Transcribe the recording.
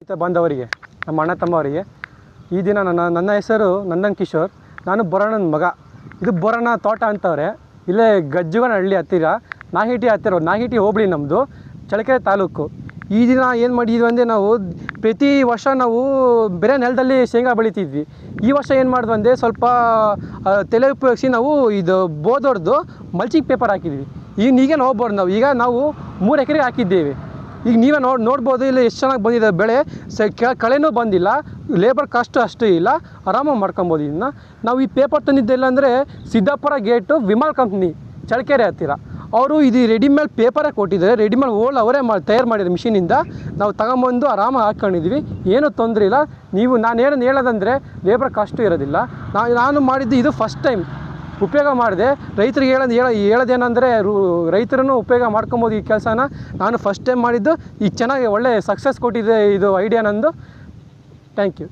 ರೈತ ಬಾಂಧವರಿಗೆ, ನಮ್ಮ ಅಣ್ಣ ತಮ್ಮವರಿಗೆ, ಈ ದಿನ ನನ್ನ ನನ್ನ ಹೆಸರು ನಂದನ್ ಕಿಶೋರ್. ನಾನು ಬೊರಣ್ಣನ ಮಗ. ಇದು ಬೊರಣ್ಣ ತೋಟ ಅಂತವ್ರೆ. ಇಲ್ಲೇ ಗಜ್ಜುಗನ ಹಳ್ಳಿ ಹತ್ತಿರ, ನಾಹಿಟಿ ಹತ್ತಿರ, ನಾಹಿಟಿ ಹೋಬಳಿ ನಮ್ಮದು ಚಳ್ಳಕೆರೆ ತಾಲೂಕು. ಈ ದಿನ ಏನು ಮಾಡಿದ್ವಿ ಅಂದರೆ ನಾವು ಪ್ರತಿ ವರ್ಷ ನಾವು ಬೇರೆ ನೆಲದಲ್ಲಿ ಶೇಂಗಾ ಬೆಳಿತಿದ್ವಿ. ಈ ವರ್ಷ ಏನು ಮಾಡಿದ್ವಿ ಅಂದರೆ ಸ್ವಲ್ಪ ತಲೆ ಉಪಯೋಗಿಸಿ ನಾವು ಇದು ಬೋದೊಡ್ದು ಮಲ್ಚಿಂಗ್ ಪೇಪರ್ ಹಾಕಿದ್ವಿ. ಈಗ ನೀಗೇನು ಹೋಗ್ಬಾರ್ದು ನಾವು. ಈಗ ನಾವು ಮೂರು ಎಕರೆಗೆ ಹಾಕಿದ್ದೇವೆ. ಈಗ ನೀವೇ ನೋಡಿ ನೋಡ್ಬೋದು, ಇಲ್ಲಿ ಎಷ್ಟು ಚೆನ್ನಾಗಿ ಬಂದಿದೆ ಬೆಳೆ. ಸ ಕಳೆನೂ ಬಂದಿಲ್ಲ ಲೇಬರ್ ಕಾಸ್ಟು ಅಷ್ಟೇ ಇಲ್ಲ, ಆರಾಮಾಗಿ ಮಾಡ್ಕೊಬೋದು ಇದನ್ನ. ನಾವು ಈ ಪೇಪರ್ ತಂದಿದ್ದೆಲ್ಲ ಅಂದರೆ ಸಿದ್ದಾಪುರ ಗೇಟು ವಿಮಾಲ್ ಕಂಪ್ನಿ ಚಳ್ಳಕೆರೆ ಹತ್ತಿರ. ಅವರು ಇದು ರೆಡಿಮೇಡ್ ಪೇಪರೇ ಕೊಟ್ಟಿದ್ದಾರೆ. ರೆಡಿಮೇಡ್ ಓಲ್ ಅವರೇ ಮಾಡಿ ತಯಾರು ಮಾಡಿದ ಮಿಷಿನಿಂದ ನಾವು ತಗೊಂಬಂದು ಆರಾಮಾಗಿ ಹಾಕ್ಕೊಂಡಿದ್ವಿ ಏನೂ ತೊಂದರೆ ಇಲ್ಲ. ನೀವು ನಾನು ಏನು ಹೇಳೋದಂದರೆ ಲೇಬರ್ ಕಾಸ್ಟು ಇರೋದಿಲ್ಲ. ನಾನು ನಾನು ಮಾಡಿದ್ದು ಇದು ಫಸ್ಟ್ ಟೈಮ್ ಉಪಯೋಗ ಮಾಡಿದೆ. ರೈತರಿಗೆ ಹೇಳೋದು ಹೇಳ, ಹೇಳೋದೇನೆಂದರೆ ರೈತರನ್ನು ಉಪಯೋಗ ಮಾಡ್ಕೊಬೋದು ಈ ಕೆಲಸನ. ನಾನು ಫಸ್ಟ್ ಟೈಮ್ ಮಾಡಿದ್ದು. ಈಗ ಚೆನ್ನಾಗಿ ಒಳ್ಳೆ ಸಕ್ಸಸ್ ಕೊಟ್ಟಿದೆ ಇದು ಐಡಿಯಾ ನನ್ನದು ಥ್ಯಾಂಕ್ ಯು